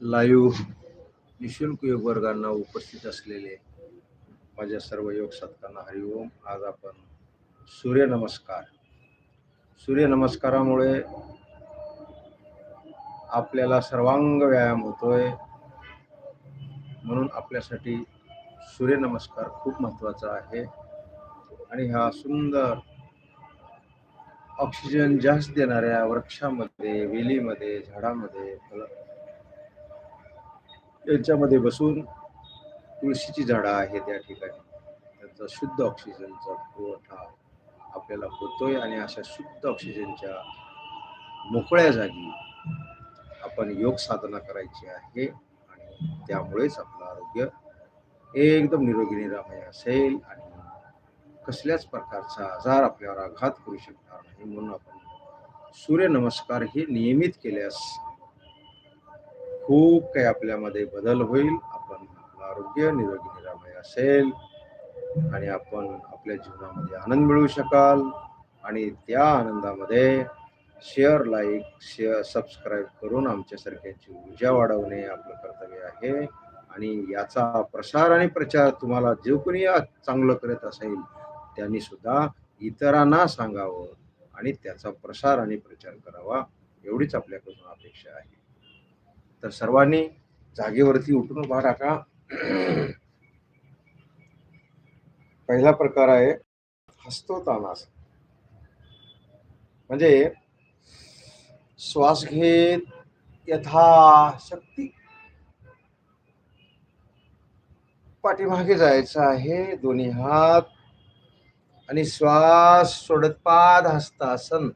Live निशुल्क योग वर्गांना उपस्थित असलेले माझ्या सर्व योग साधकांना हरिओम आज आपण सूर्यनमस्कार सूर्यनमस्कारामुळे आपल्याला सर्वांग व्यायाम होतोय. म्हणून आपल्यासाठी सूर्यनमस्कार खूप महत्त्वाचा आहे. आणि हा सुंदर ऑक्सिजन जास्त देणाऱ्या वृक्षामध्ये वेलीमध्ये झाडामध्ये फल यांच्यामध्ये बसून तुळशीची झाडं आहेत या ठिकाणी. त्यांचा शुद्ध ऑक्सिजनचा पुरवठा आपल्याला होतोय आणि अशा शुद्ध ऑक्सिजनच्या मोकळ्या जागी आपण योग साधना करायची आहे आणि त्यामुळेच आपलं आरोग्य एकदम निरोगी निरामय असेल आणि कसल्याच प्रकारचा आजार आपल्यावर आघात करू शकणार नाही म्हणून आपण सूर्यनमस्कार हे नियमित केल्यास खूप काही आपल्यामध्ये बदल होईल. आपण आपलं आरोग्य निरोगी निरामय असेल आणि आपण आपल्या जीवनामध्ये आनंद मिळवू शकाल. आणि त्या आनंदामध्ये शेअर लाईक शेअर सबस्क्राईब करून आमच्यासारख्यांची ऊर्जा वाढवणे आपलं कर्तव्य आहे. आणि याचा प्रसार आणि प्रचार तुम्हाला जो कोणी चांगलं करत असेल त्यांनी सुद्धा इतरांना सांगावं आणि त्याचा प्रसार आणि प्रचार करावा एवढीच आपल्याकडून अपेक्षा आहे. तर सर्वांनी जागेवरती उठून उभा टाका पहिला प्रकार आहे हसतो तानास म्हणजे श्वास घेत यथाशक्ती पाठीमागे जायचं आहे दोन्ही हात आणि श्वास सोडत पाद हस्तासन.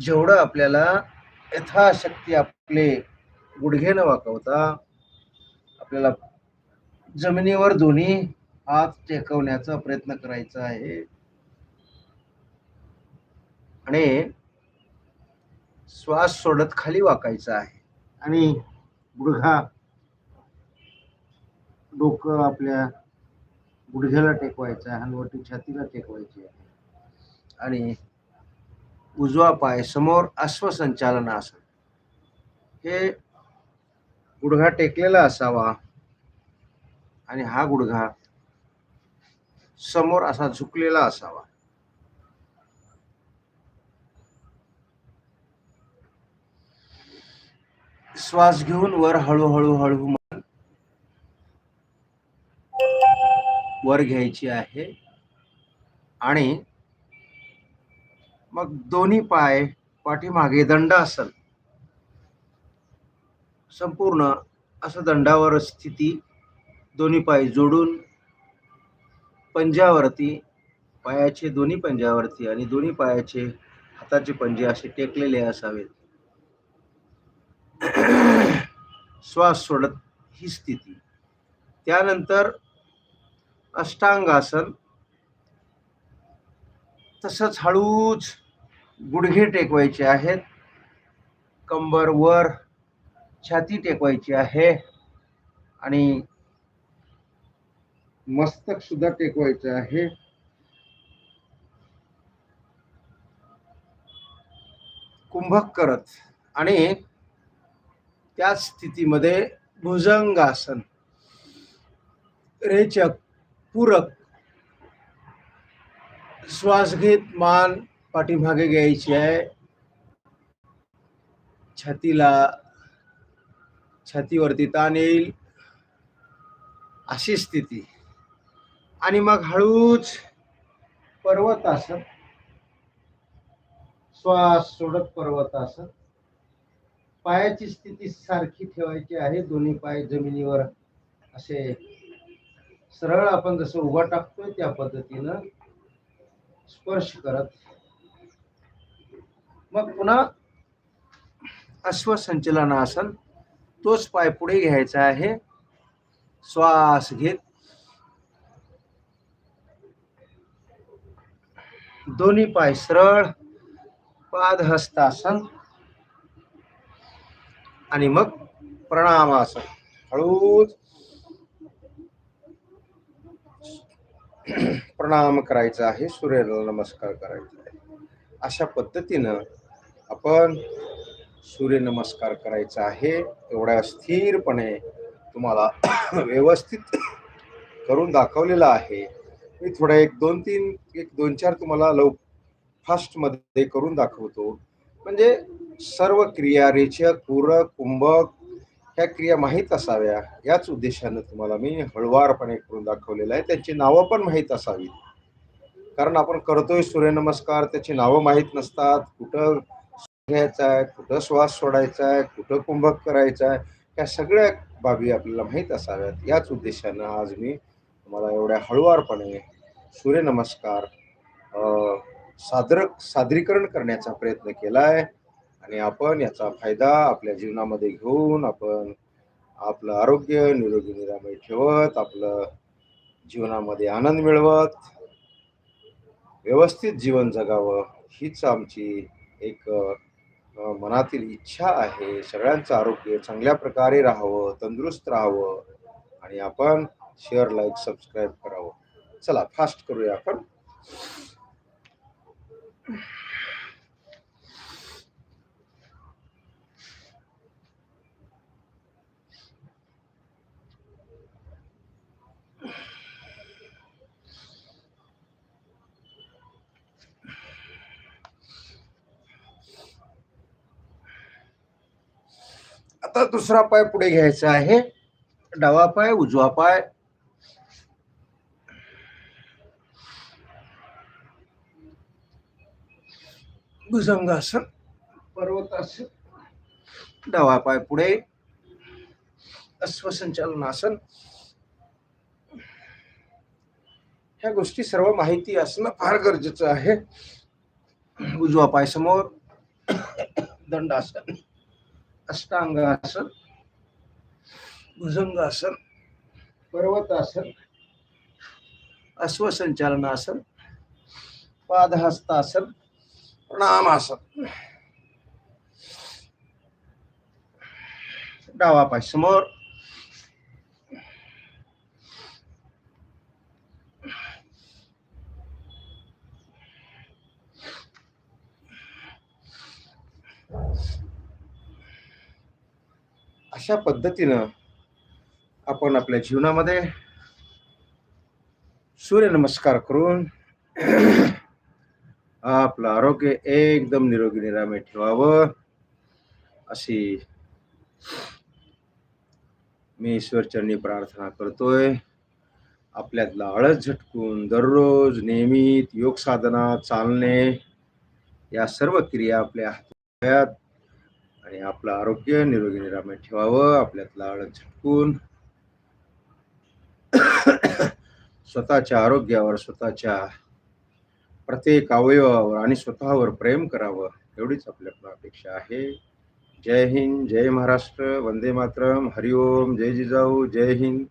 जेवढं आपल्याला यथाशक्ती आपले गुडघे न वाकवता आपल्याला जमिनीवर दोन्ही हात टेकवण्याचा प्रयत्न करायचा आहे. आणि श्वास सोडत खाली वाकायचा आहे. आणि गुडघा डोकं आपल्या गुडघ्याला टेकवायचा आहे हलवटी छातीला टेकवायची आहे. आणि उजवा पाय समोर अश्वसंचालन आसन हे गुडघा टेकलेला असावा आणि हा गुडघा समोर असा झुकलेला असावा. श्वास घेऊन वर हळूहळू हळू वर घ्यायची आहे. आणि मग दोन्ही पाय पाठीमागे दंड असल. संपूर्ण असं दंडावर स्थिती दोन्ही पाय जोडून पंजावरती पायाचे दोन्ही पंजावरती आणि दोन्ही पायाचे हाताचे पंजे असे टेकलेले असावेत. श्वास सोडत ही स्थिती. त्यानंतर अष्टांगासन तसंच हळूच गुडघे टेकवायचे आहेत. कंबर वर छाती टेकवायची आहे. आणि मस्तक सुद्धा टेकवायचं आहे. कुंभक करत आणि त्याच स्थितीमध्ये भुजंगासन. रेचक पूरक श्वास घेत मान पाठीमागे घ्यायची आहे. छातीला छातीवरती ताण येईल. अशी स्थिती. आणि मग हळूच पर्वतासन. श्वास सोडत पर्वतासन. पायाची स्थिती सारखी ठेवायची आहे. दोन्ही पाय जमिनीवर असे सरळ आपण जसं उभा टाकतोय त्या पद्धतीनं स्पर्श करत मग पुन्हा अश्वसंचलनासन तोच पाय पुढे घ्यायचा आहे. श्वास घेत. दोन्ही पाय सरळ पाद हस्तासन आणि मग प्रणामासन हळूच प्रणाम करायचा आहे सूर्याला नमस्कार करायचा आहे. अशा पद्धतीनं आपण सूर्यनमस्कार करायचा आहे एवढ्या स्थिरपणे तुम्हाला व्यवस्थित करून दाखवलेला आहे. मी थोडा एक दोन तीन एक दोन चार तुम्हाला लव फास्टमध्ये करून दाखवतो. म्हणजे सर्व क्रिया रेचक पूरक कुंभक ह्या क्रिया माहीत असाव्या याच उद्देशानं तुम्हाला मी हळवारपणे करून दाखवलेलं आहे. त्यांची नावं पण माहीत असावीत कारण आपण करतोय सूर्यनमस्कार त्याची नावं माहीत नसतात. कुठं घ्यायचा आहे कुठं श्वास सोडायचा आहे कुठं कुंभक करायचा आहे ह्या सगळ्या बाबी आपल्याला माहीत असाव्यात. याच उद्देशानं आज मी तुम्हाला एवढ्या हळुवारपणे सूर्यनमस्कार सादर सादरीकरण करण्याचा प्रयत्न केला आहे. आणि आपण याचा फायदा आपल्या जीवनामध्ये घेऊन आपण आपलं आरोग्य निरोगी निरामय ठेवत आपलं जीवनामध्ये आनंद मिळवत व्यवस्थित जीवन जगावं हीच आमची एक मनातील इच्छा आहे. सगळ्यांचं आरोग्य चांगल्या प्रकारे राहावं तंदुरुस्त राहावं आणि आपण शेअर लाईक सबस्क्राईब करावं. चला फास्ट करूया आपण. आता दुसरा पाय पुढे घ्यायचा आहे. डावा पाय उजवा पाय. भुजंगासन पर्वतासन. डावा पाय पुढे. अश्वसंचालनासन. ह्या गोष्टी सर्व माहिती असणं फार गरजेचं आहे. उजवा पाय समोर. दंडासन. अष्टांगासन भुजंगासन पर्वतासन अश्वसंचालनासन पादहस्तासन प्रणामासन डावा पाय समोर अशा पद्धतीनं आपण आपल्या जीवनामध्ये सूर्यनमस्कार करून आपलं आरोग्य एकदम निरोगी निरामय ठेवावं अशी मी ईश्वरचरणी प्रार्थना करतोय. आपल्यातला आळस झटकून दररोज नियमित योग साधना चालणे या सर्व क्रिया आपल्या हातात आणि आपलं आरोग्य निरोगी निरामय ठेवावं आपल्यातला आळस झटकून. स्वतःच्या आरोग्यावर स्वतःच्या प्रत्येक अवयवावर आणि स्वतःवर प्रेम करावं एवढीच आपल्याकडून अपेक्षा आहे. जय हिंद जय महाराष्ट्र वंदे मातरम हरिओम जय जिजाऊ जय हिंद.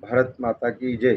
भारत माता की जय.